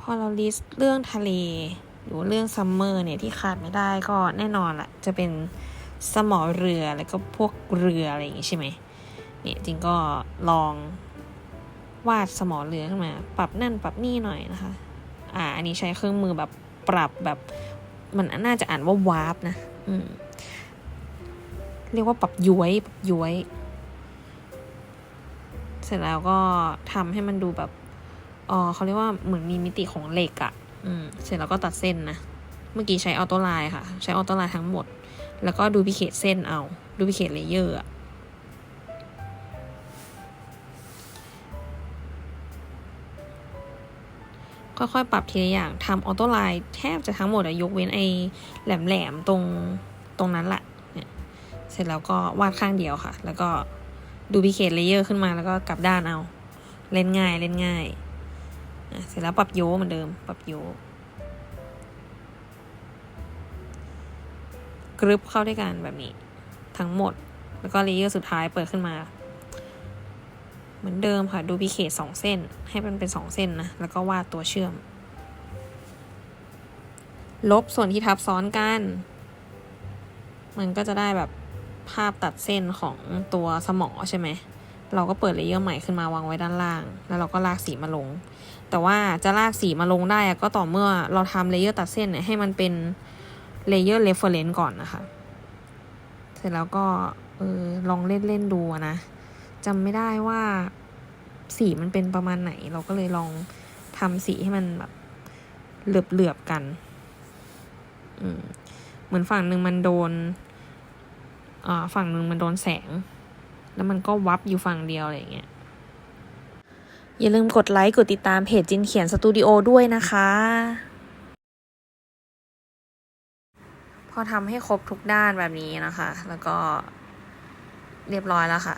พอเราลิสต์เรื่องทะเล หรือเรื่องซัมเมอร์เนี่ยที่ขาดไม่ได้ก็แน่นอนละจะเป็นสมอเรือแล้วก็พวกเรืออะไรอย่างงี้ใช่ไหมเนี่ยจริงก็ลองวาดสมอเรือขึ้นมา ปรับนั่นปรับนี่หน่อยนะคะ อ่า อันนี้ใช้เครื่องมือแบบปรับแบบ มันน่าจะอ่านว่าวาร์ปนะ อืม เรียกว่าปรับย้วยปรับย้วย เสร็จแล้วก็ทำให้มันดูแบบ เออเขาเรียกว่าเหมือนมีมิติของเหล็กอะ่ะ อืม เสร็จแล้วก็ตัดเส้นนะ เมื่อกี้ใช้ออโต้ไลน์ค่ะ ใช้ออโต้ไลน์ทั้งหมด แล้วก็ดูพิเคทเส้นเอา ดูพิเคทเลเยอร์อะค่อยๆ ปรับทีละอย่างทำออโต้ไลน์แทบจะทั้งหมดอะยกเว้นไอ้แหลมๆ ตรงตรงนั้นแหละเนี่ยเสร็จแล้วก็วาดข้างเดียวค่ะ แล้วก็ดูพิเคทเลเยอร์ขึ้นมาแล้วก็กลับด้านเอา เล่นง่ายเล่นง่ายอะ เสร็จแล้วปรับโยเหมือนเดิม ปรับโยกรึบเข้าด้วยกันแบบนี้ ทั้งหมด แล้วก็เลเยอร์สุดท้ายเปิดขึ้นมา เหมือนเดิมค่ะ ดูพิเคทสองเส้น ให้มันเป็นสองเส้นนะ แล้วก็วาดตัวเชื่อม ลบส่วนที่ทับซ้อนกัน มันก็จะได้แบบภาพตัดเส้นของตัวสมอใช่ไหม เราก็เปิดเลเยอร์ใหม่ขึ้นมาวางไว้ด้านล่าง แล้วเราก็ลากสีมาลง แต่ว่าจะลากสีมาลงได้ก็ต่อเมื่อเราทำเลเยอร์ตัดเส้นเนี่ยให้มันเป็นเลเยอร์เรฟเฟอร์เรนซ์ก่อนนะคะ เสร็จแล้วก็เออลองเล่นเล่นๆดูนะจำไม่ได้ว่าสีมันเป็นประมาณไหน เราก็เลยลองทำสีให้มันแบบเหลือบเหลือบๆกันเหมือนฝั่งหนึ่งมันโดนฝั่งหนึ่งมันโดนแสง แล้วมันก็วับอยู่ฝั่งเดียวอะไรอย่างเงี้ย อย่าลืมกดไลค์กดติดตามเพจจินเขียนสตูดิโอด้วยนะคะ พอทำให้ครบทุกด้านแบบนี้นะคะ แล้วก็เรียบร้อยแล้วค่ะ